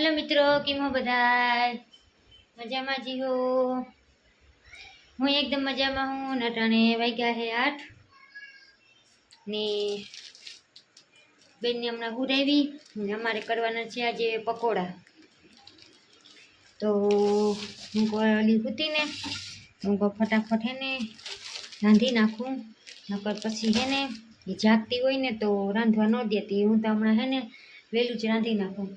Hello મિત્રો, કેમ હો બધા? મજામાં જીવો હું? એકદમ મજામાં હું નટાને વાગ્યા હે આઠ. ને બેનને હમણાં હુરાવી ને અમારે કરવાના છે આજે પકોડા. તો હું કોલી કૂતીને હું ફટાફટ હે ને રાંધી નાખું. નકર પછી હે ને એ જાગતી હોય ને તો રાંધવા ન દેતી. હું તો હમણાં હે ને વહેલું જ રાંધી નાખું.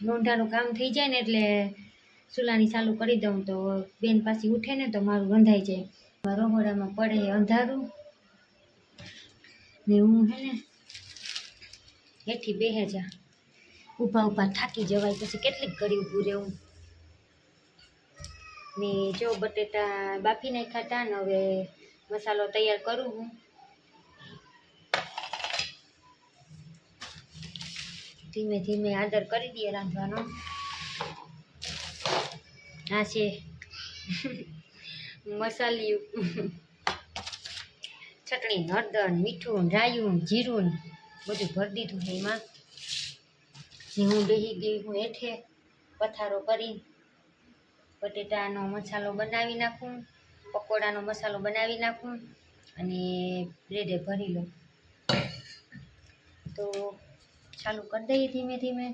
લોંઢાનું કામ થઈ જાય ને એટલે ચૂલાની ચાલુ કરી દઉં તો બેન પાછી ઉઠે ને તો મારું રંધાઈ જાય. રહોડામાં પડે અંધારું. ને હું હે ને હેઠી બેહે જા. ઊભા ઊભા થાકી જવાય પછી કેટલીક ઘડી ઊભું રહેવું ને જો બટેટા બાફી નાખ્યા હતા ને હવે મસાલો તૈયાર કરું હું. ધીમે ધીમે આદર કરી દઈએ રાંધવાનો. આ છે મસાલિયું ચટણી, હળદર, મીઠું, રાયું, જીરું, બધું ભરી દીધું છે એમાં. હું બેસી ગઈ હું હેઠે પથારો કરી બટેટાનો મસાલો બનાવી નાખું, પકોડાનો મસાલો બનાવી નાખું અને બ્રેડે ભરી લઉં. તો ચાલુ કરી દઈએ ધીમે ધીમે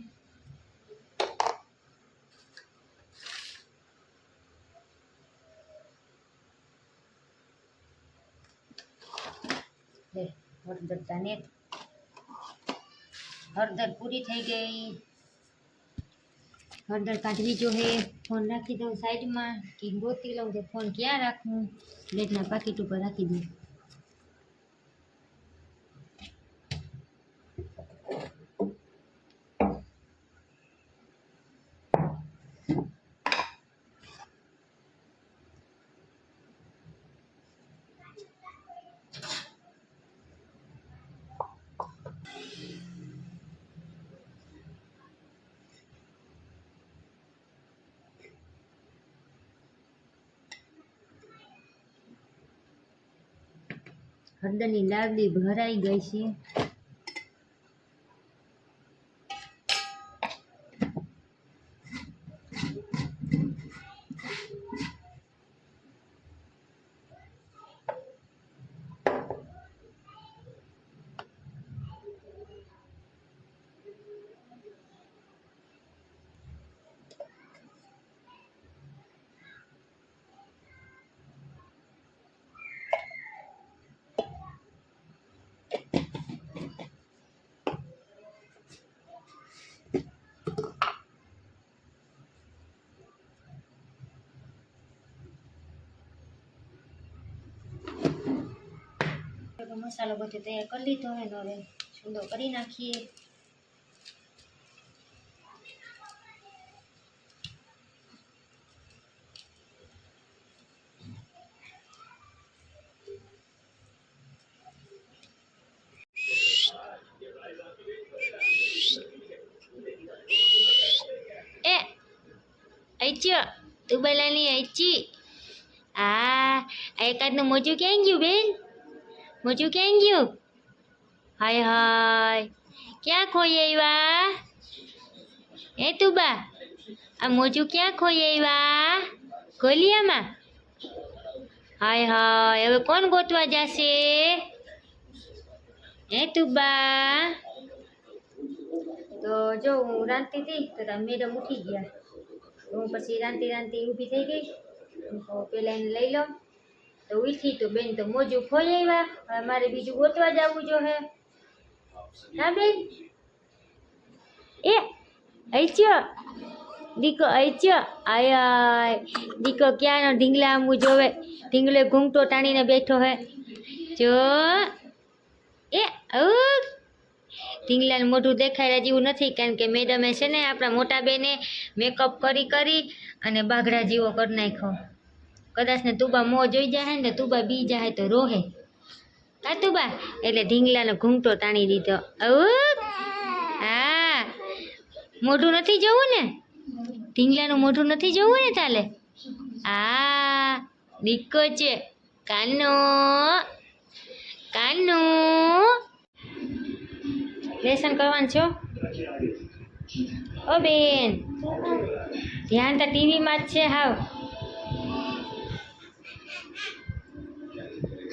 લે હળદર તાને હળદર પૂરી થઈ ગઈ હળદર કાઢવી જો હે ફોન રાખી દઉં સાઈડમાં કે ગોતી લઉં કે ફોન ક્યાં રાખું બ્લેડના પાકીટ ઉપર રાખી દઉં હળદરની લાડલી ભરાઈ ગઈ છે. મસાલો બધો તૈયાર કરી લીધો એનો હવે છૂંદો કરી નાખીએ. aicio તું બોલાની aici આ આ એકાદનું મોજું ક્યાં ગયું બેન? મોજું ક્યાં ગયું હાય હાય ક્યાં ખોઈ આવ્યા એ તું બા આ મોજું ક્યાં ખોઈ આવ્યા ગોલિયામાં હાય હાય હવે કોણ ગોતવા જશે હે તું બા તો જો હું રાંધતી હતી તો તારા મેડમ ઉઠી ગયા તો હું પછી રાંધતી રાંધતી ઊભી થઈ ગઈ તો પેલા એને લઈ લઉં તો ઉઠી તો બેન તો મોજું ખોઈ આવ્યા હવે મારે બીજું ગોતવા જવું જો હે. હા, બેન? એ aicio દીકો aicio આય આય. દીકો ક્યાંનો ઢીંગલા આમું જોવે? ઢીંગલે ઘૂંઘટો ટાણીને બેઠો હે. જો, એ ઓ ઢીંગલાનું મોઢું દેખાય જેવું નથી, કારણ કે મેડમે છે ને, આપણા મોટા બેને મેકઅપ કરી કરી અને બાઘડા જેવો કરી નાખ્યો. કદાચ ને તુબા મો જોઈ જાય ને તુબા બી જાય તો રોહે. હા તુબા? એટલે ઢીંગલાનો ઘૂંઘટો તાણી દીધો. અઉ હા. મોઢું નથી જોવું ને? ઢીંગલાનું મોઢું નથી જોવું ને તાલે? આ દીકો છે. કાનો કાનો લેસન કરવાનું છો? ઓ બેન. ધ્યાન તો ટીવીમાં જ છે હાવ.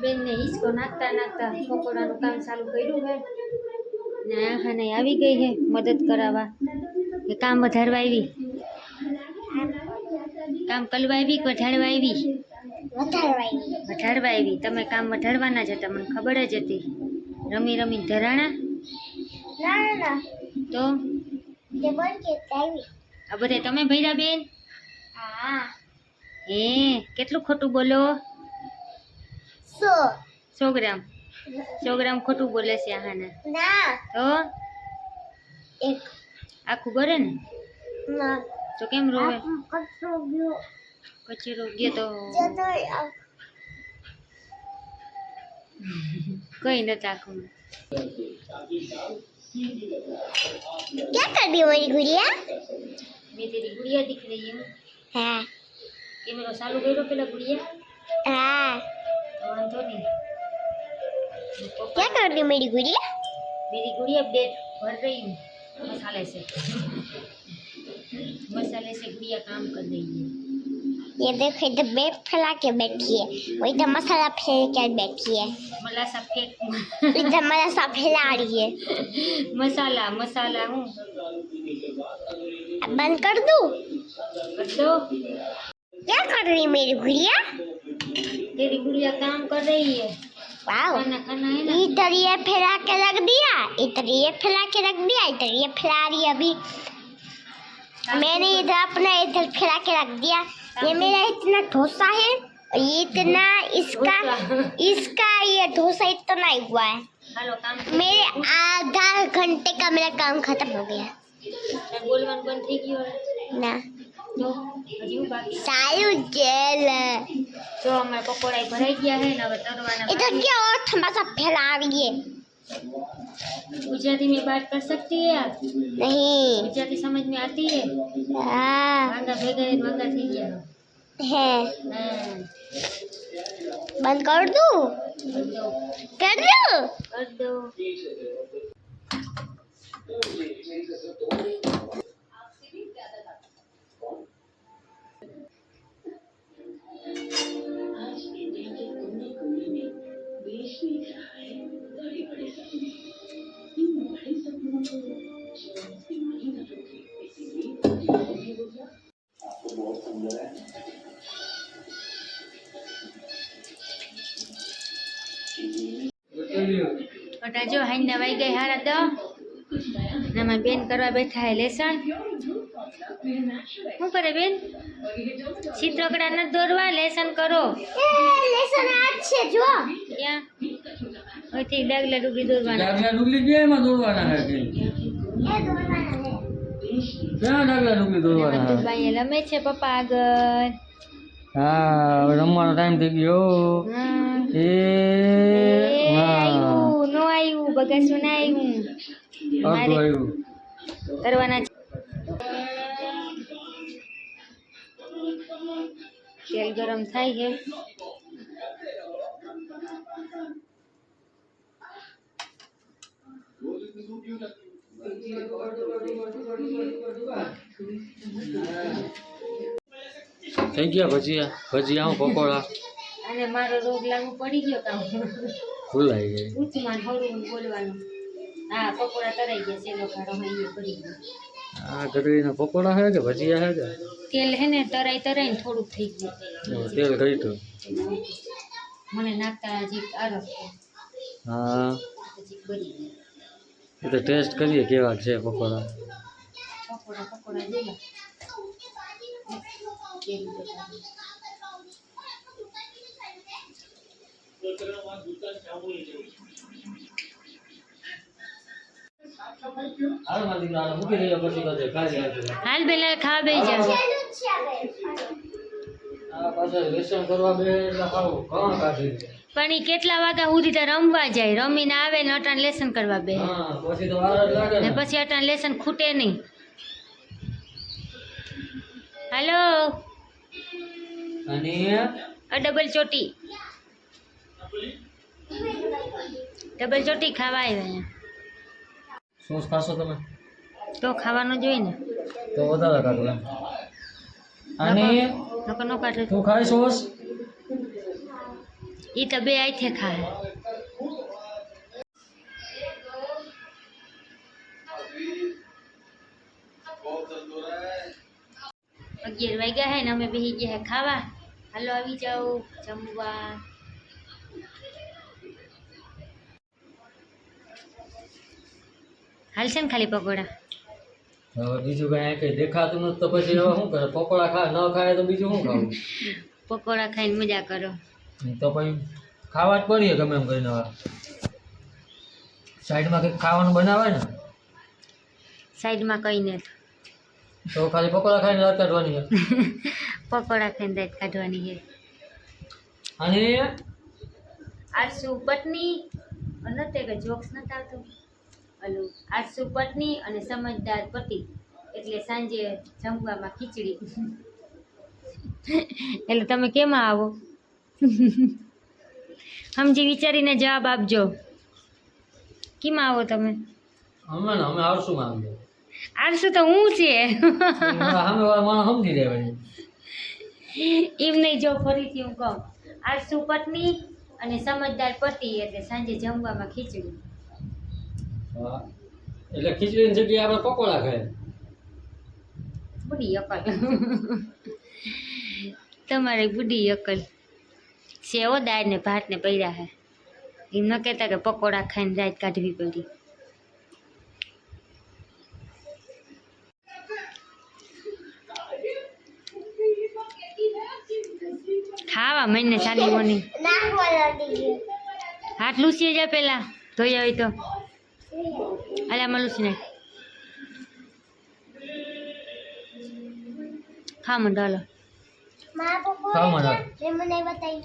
બેનને હિસકો નાખતા નાખતા છોકરાનું કામ ચાલુ કર્યું હે. ને આહાને આવી ગઈ હે મદદ કરાવવા. કે કામ વધારવા આવી. કામ કલવા આવી કે વધારવા આવી? વધારવા આવી તમે કામ વઢાડવાના જ હતા મને ખબર જ હતી. રમી રમી ધરાણા? તો? આ બધે તમે ભૈરા બેન? હા. કેટલું ખોટું બોલો? સો. ગ્રામ. સો ગ્રામ ખોટું બોલે છે આહાને તો? આખું ભરે ને? તો કેમ રોવે? કચરો ગયો કચરો ગયો તો જતો આ કઈ નથી આખું क्या कर रही हो मेरी गुड़िया મેં તેરી ગુડિયા દીખ રહી હે हाँ કેમેરો ચાલુ કર્યો પેલા ગુડિયા हाँ તો વાંધો નહીં क्या कर रही हो मेरी गुड़िया मेरी गुड़िया बेड भर रही हूँ मसाले से मसाले से गुड़िया काम कर रही है ये देखो इधर बेड फैला के बैठी है वो इधर मसाला फैल कर बैठी है। सा फेंक इधर मसाला फैला रही है। मसाला मसाला हूँ। बंद कर दूँ। दो। क्या कर रही मेरी गुड़िया? तेरी गुड़िया काम कर रही है। खाना खाना है ना? इधर ये फैला के रख दिया इधर ये फैला के रख दिया इधर ये फैला रही अभी। मैंने इधर अपना इधर फैला के रख दिया ये मेरा इतना डोसा है और ये इतना इसका इसका ये डोसा इतना ही हुआ है હાલો કામ मेरे आधा घंटे का मेरा काम खत्म हो गया તારે બોલવાનું બંધ થઈ ગયું હવે? ना તો હજી હું બાકી सालू जेल જો અમારા પકોડા ભરાઈ ગયા है ને હવે તરવાના इधर બાકી. क्या और थमासा फैला रही है गुजराती में बात कर सकती है आप नहीं गुजराती समझ में आती है हाँ मांगा भेगा एक मांगा थी क्या है बंद कर दो कर दो कर दो आज के दिन के पुण्य में देश में रहा है જો હાઈ ના વાઈ ગઈ હારા તો. એમાં બેન કરવા બેઠા હે લેસણ. શું કરે બેન? ચિત્રકડા ન દોરવા લેસન કરો. લેસન આજ છે જો ક્યાં? ડાગલા ડુગલી દોરવાના. ડાગલા ડુગલી ક્યાં દોરવાના હે રમે છે પપ્પા આગળ. હા રમવાનો ટાઈમ થઈ ગયો. બગાસું ના આવ્યું મારે કરવાના છે. તેલ ગરમ થાય છે. થઈ ગયા ભજીયા. ભજીયા હું પકોડા. અને મારો રોગ લાગુ પડી ગયો કામ ભૂલાઈ ગઈ ઊંચમાં હળવું બોલવાનું. હા પકોડા તરાઈ ગયા છે લોકો રમાઈએ પડી ગયો. આ ગઢડીના પકોડા હે કે ભજીયા હે કે? તેલ હે ને તરાઈ તરાઈ ને થોડુંક થઈ ગયું. તેલ ગઈ મને નાખતા હજી આરસ હા. પછી ગયું. તો ટેસ્ટ કરીએ કેવા છે પકોડા. પકોડા પકોડા જોઈએ. એટલે બેલા ખાવા બે દે. પણ એ કેટલા વાગ્યા સુધી તો રમવા જાય? રમીને આવે ને અટાણ લેસન કરવા બે ને પછી અટાણ લેસન ખૂટે નહીં. હાલો? અને? ડબલ ચોટી. ડબલ ચોટી ખાવા આવ્યા શું ખાશો તમે? તો ખાવાનું જોઈએ ને. તો વધારે કાઢો એમ. અને નકો નો કાઢે તું ખાય સોસ એ તો બે આઈથે ખાય અગિયાર વાગ્યા હે ને અમે બેસી ગયા હે ખાવા. હાલો આવી જાઓ જમવા. હાલશે ને ખાલી પકોડા? હવે બીજું કઈ કઈ દેખાતું નથી તો પછી હવે શું કરે? પકોડા ખા ન ખાય તો બીજું શું ખાવું? પકોડા ખાઈને મજા કરો. તો પછી ખાવા જ પડીએ ગમે એમ કરીને સાઈડમાં કંઈક ખાવાનું બનાવે ને? સાઈડમાં કઈ ને તો ખાલી પકોડા ખાઈને રાત કાઢવાની છે? પકોડા ખાઈને રાત કાઢવાની છે. અને આરસુ પત્ની? નથી કે જોક્સ નથી આવતો? ઓલું આરસુ પત્ની અને સમજદાર પતિ. એટલે સાંજે જમવામાં ખીચડી. એટલે તમે કેમાં આવો? સમજી વિચારીને જવાબ આપજો. કેમાં આવો તમે? અમે અમે આવશું આવીએ. આરસુ તો હું છે? સામે સમજી એમ નહીં જો ફરીથી હું કહું. આરસુ પત્ની અને સમજદાર પતિ એટલે સાંજે જમવામાં ખીચડી. હા. એટલે ખીચડીની જગ્યાએ આપણે પકોડા ખાય બુડી અકલ. તમારી બુડી અકલ. સેવો દાળ ને ભાત ને પડ્યા હે. એમ ન કહેતા કે પકોડા ખાઈને રાત કાઢવી પડી. ખાવા મહિને સાની મોની. હાથ લૂસી જાય પેલા. ધોઈ હોય તો. ખા મંડો હાલો મારા પપ્પા ખાવા માંડો. મેં બતાવી